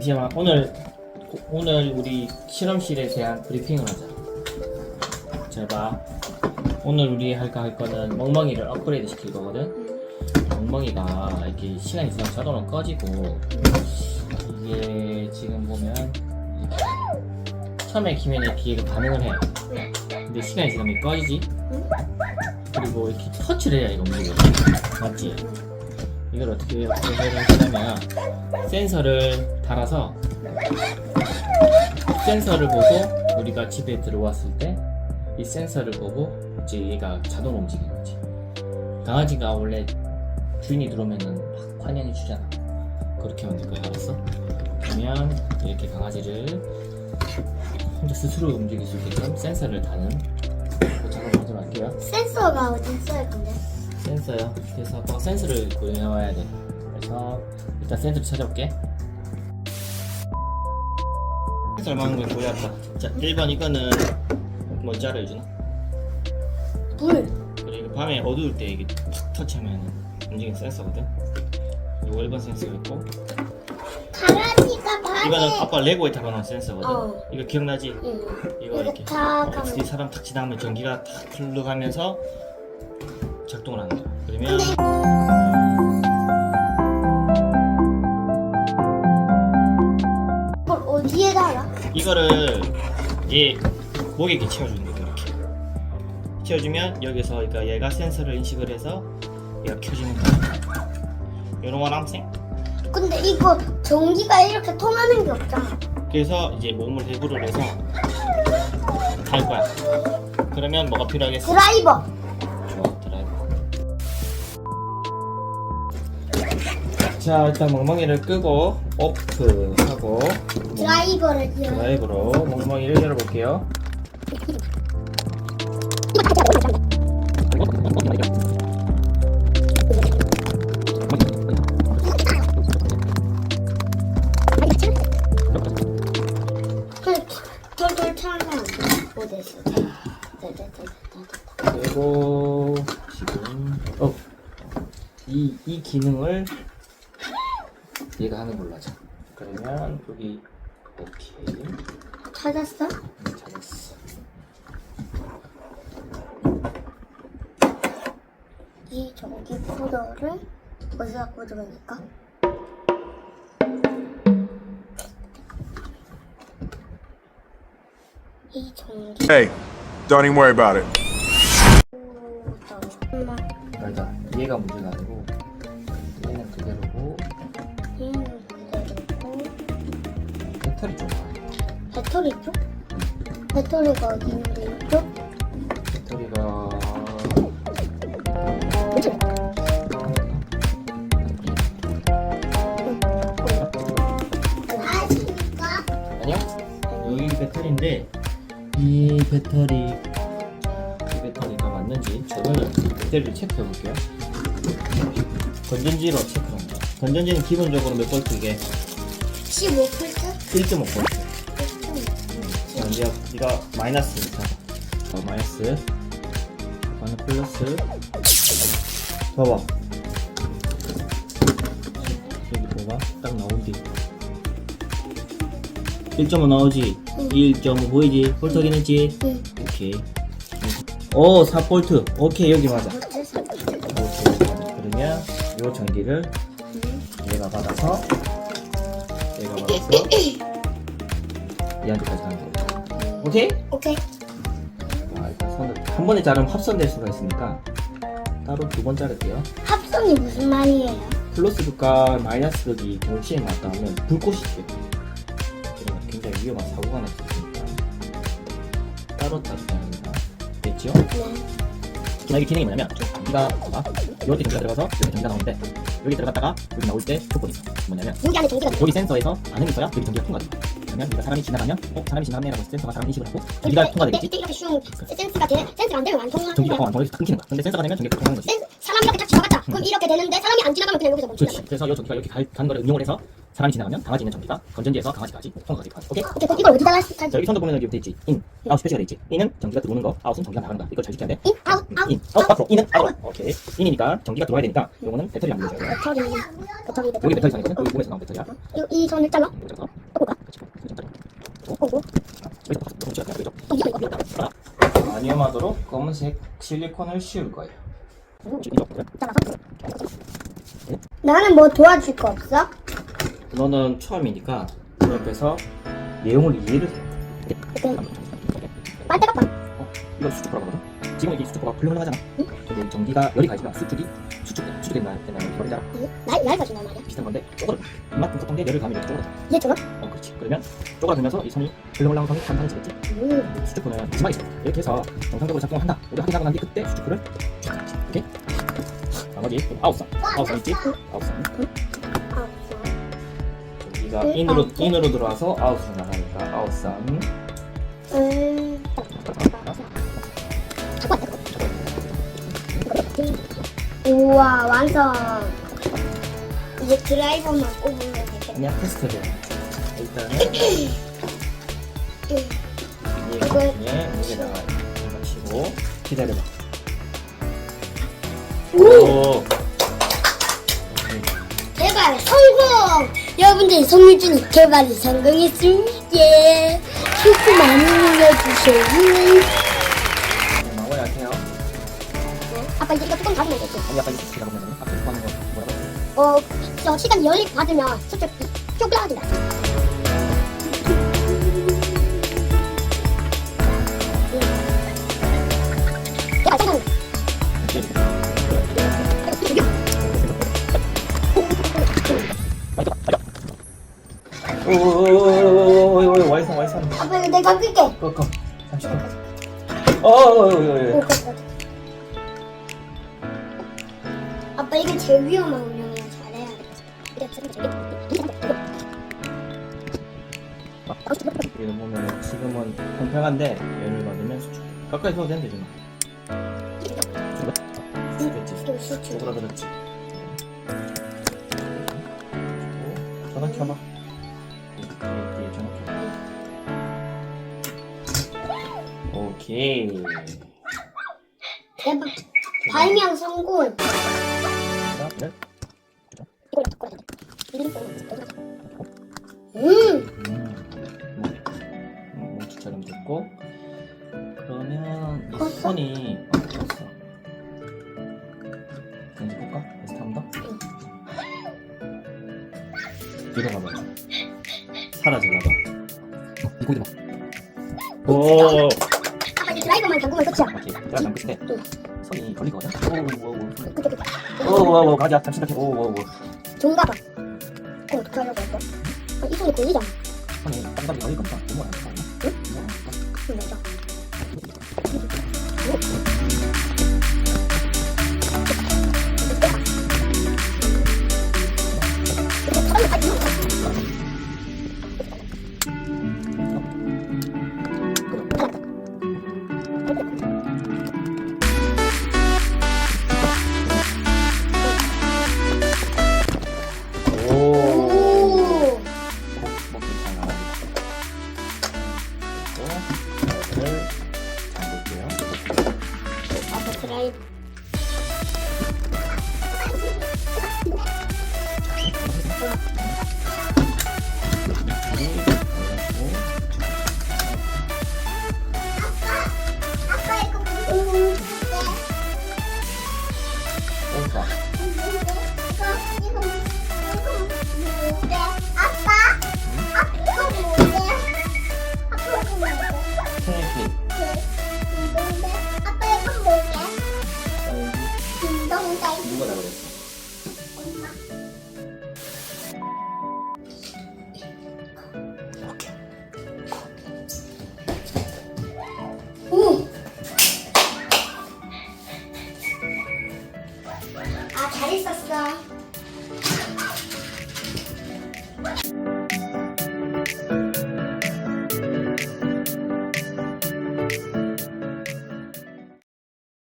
잠시만 오늘 오늘 우리 실험실에 대한 브리핑을 하자. 잘 봐. 오늘 우리 할까 할 거는 멍멍이를 업그레이드 시킬 거거든. 멍멍이가 이렇게 시간이 지나면 자동으로 꺼지고 이게 지금 보면 처음에 키면 기계가 반응을 해. 근데 시간이 지나면 꺼지지. 그리고 이렇게 터치를 해야 이거 움직여. 맞지? 이걸 어떻게 하냐면 센서를 달아서 센서를 보고 우리가 집에 들어왔을 때 이 센서를 보고 이제 얘가 자동으로 움직이는 거지. 강아지가 원래 주인이 들어오면은 막 환영해 주잖아. 그렇게 만들 거야, 알았어? 그러면 이렇게 강아지를 혼자 스스로 움직일 수 있게끔 센서를 다는 작업을 할게요. 센서가 어디 있어요, 근데? 센서요. 그래서 아빠가 센서를 구해와야 돼. 그래서 일단 센서를 찾아볼게. 센서 얼마나 걸 구해왔다. 자, 1번 이거는 뭔지 알아, 유준아? 불. 그리고 밤에 어두울 때 이게 탁 터치하면 움직이는 센서거든. 이거 1번 센서 있고 강아지가 밤에. 이거는 아빠 레고에 달아놓은 센서거든. 어. 이거 기억나지? 응. 이거 이렇게 탁 하면. 뒤 사람 탁 지나가면 전기가 탁 흘러가면서 작동을 하는 거야. 그러면 그걸 어디에 달아? 이거를 얘 목에 이렇게 채워주는 거예요 이렇게 채워주면 여기서 그러니까 얘가 센서를 인식을 해서 얘가 켜지는 거야 이런 생 근데 이거 전기가 이렇게 통하는 게 없잖아. 그래서 이제 몸을 해부를 해서 달 거야 그러면 뭐가 필요하겠어? 드라이버. 자 일단 멍멍이를 끄고 오프 하고 드라이버를 이용. 드라이브로 멍멍이를 열어볼게요 돌돌 차면 안 돼. 어디서? 그리고 지금 어, 이, 이 기능을 얘가 하는 걸로 하자 그러면 여기 오케이 찾았어? 음, 잘했어 이 전기 코더를 어디다 꽂으니까? 이 전기 Hey, don't even worry about it. 코더 엄마 일단 얘가 문제가 아니고 배터리 쪽? 배터리가 어디 있는데 이쪽? 배터리가? 여기 배터리인데 이 배터리 이 배터리가 맞는지 저는 배터리를 체크해 볼게요. 건전지로 체크합니다. 건전지는 기본적으로 몇 볼트 이게 15V? 1.5볼트. 자, 이제 네가 마이너스. 자, 어, 마이너스. 이거는 플러스. 봐봐. 여기 봐봐. 딱 나온디 1.5 나오지? 1.5 보이지? 볼트 확인했지? 응. 오케이. 오 4볼트. 오케이 여기 맞아. 어째 샀지? 오케이 그러면 요 전기를 얘가 받아서 얘가 받아서 얘한테까지 가는 거야 오케이? 오케이 아, 일단 손을 한 번에 자르면 합선될 수가 있으니까 따로 두 번 자를게요. 합성이 무슨 말이에요? 플러스 극과 마이너스 극이 동시에 맞닿으면 불꽃이 튀어요. 그러면 굉장히 위험한 사고가 날 수 있으니까 따로 자르게 합니다. 됐죠? 네 자, 이게 기능이 뭐냐면 네가 봐봐. 여기 전기가 들어가서 여기 전기가 나오는데 여기 들어갔다가 여기 나올 때 조건이 있어. 뭐냐면 여기 안에 전기가 여기 센서에서 반응이 있어야 여기 전기가 통과돼. 그러면 우리가 사람이 지나가면 어? 사람이 지나갔네라고 했을 때 저가 사람 인식을 하고 전기가 통과되겠지? 이렇게, 이렇게 쉬운 센스가 돼. 센스가 안 되면 안 통하는 전기가. 어, 전기가 끊기는 거야. 근데 센서가 되면 전기가 통하는 거지. 센 사람이 이렇게 딱 지나갔다. 그럼 이렇게 되는데 사람이 안 지나가면 그냥 여기서 멈춘다. 그렇지. 그래서 이 전기가 이렇게 갈- 간 거를 응용을 해서 사람이 지나가면 강아지 있는 전기가 건전지에서 강아지까지 거야 오케이? 오케이, 그럼 이걸 어디다가 자? 여기 선도 보면 여기 돼 있지. 인 아웃이 표시가 돼 있지. 인은 전기가 들어오는 거 아웃은 전기가 나가는 거야. 이걸 잘 지켜야 돼. 인, 아웃, 아웃, 인, 아웃 밖으로. 인은 아웃. 오케이. 인이니까 전기가 들어와야 되니까 요거는 배터리 안 눌러줘야 돼. 배터리, 배터리, 여기 배터리. 배터리 선이거든. 여기 몸에서 나온 배터리야. 이, 이 선을 잘라? 잡아서 또 볼까? 그렇지 그래서 잘라 오고. 여기서 박수 붙여야 돼 그죠? 또 이거, 이거. 안 위험하도록 검은색 실리콘을 씌울 거예요. 나는 뭐 도와줄 거 없어? 너는 처음이니까 그 옆에서 내용을 이해를 해 빨대가 봐. 어, 이거 수축구라고 하거든? 지금 이게 수축구가 흘러나가잖아. 근데 이 전기가 열이 가해지면 수축이 수축, 수축된다 된다는 말이잖아. 날, 얇아진단 말이야. 비슷한 건데 쪼그라들 이만큼 컸던 게 열을 가하면 이렇게 쪼그라들 이해했잖아? 어 그렇지. 그러면 쪼그라들면서 이 선이 흘러올라온 선이 탄탄해지겠지? 음. 수축구는 마지막에 있어. 이렇게 해서 정상적으로 작동을 한다. 우리 확인하고 난 뒤 그때 수축구를 오케이? 나머지 아웃선. 아웃선 있지? 아웃선. 아, 여기가 인으로 인으로 들어와서 아웃으로 나가니까 아웃선. 음. 우와, 완성. 이제 드라이버만 꼽으면 되겠다. 아니야 테스트를 일단은 이 공에 무게다가 맞추고 기다려봐 오! 오 개발 성공! 여러분들 송유준이 개발이 성공했습니다. 슈스 많이 눌러주세요. 이제 이거 뚜껑 닫으면 되지. 아니 기다려 보면 아까 이거 하는 거 뭐라고 어, 저 시간 열리 받으면 수축 쪼그라진다. 개발 성공! 오오오오오오오 와이선 와이선 아빠 이거 내가 끌게. 꺼꺼 잠시만 어어어어어 오, 껐어. 아빠 이게 제일 위험한 운영이야. 잘해야 돼. 이거 보면 지금은 평평한데 열을 받으면 수축 가까이 서도 되는데 지금 수축. 오그라들었지 전화 켜봐 오케이 대박. 발명 성공. 음, 음, 뭐, 멈추처럼 됐고. 그러면 이 컸어? 선이 어, 컸어. 던지 볼까? 다시 한번 더 일어나 봐 사라져 봐봐. 이거 이거. 오. 아빠 이제 드라이버만 잠그면 끝이야. 오케이. 자 잠 끝에 응. 선이 걸리거든 오오오. 오오오 가자. 잠시 잠시 오오오 종가 봐. 그럼 어떻게 하려고 했어? 아, 이 손이 걸리잖아. 선이 땅답이 걸리니까 너무 안 좋다 있었어.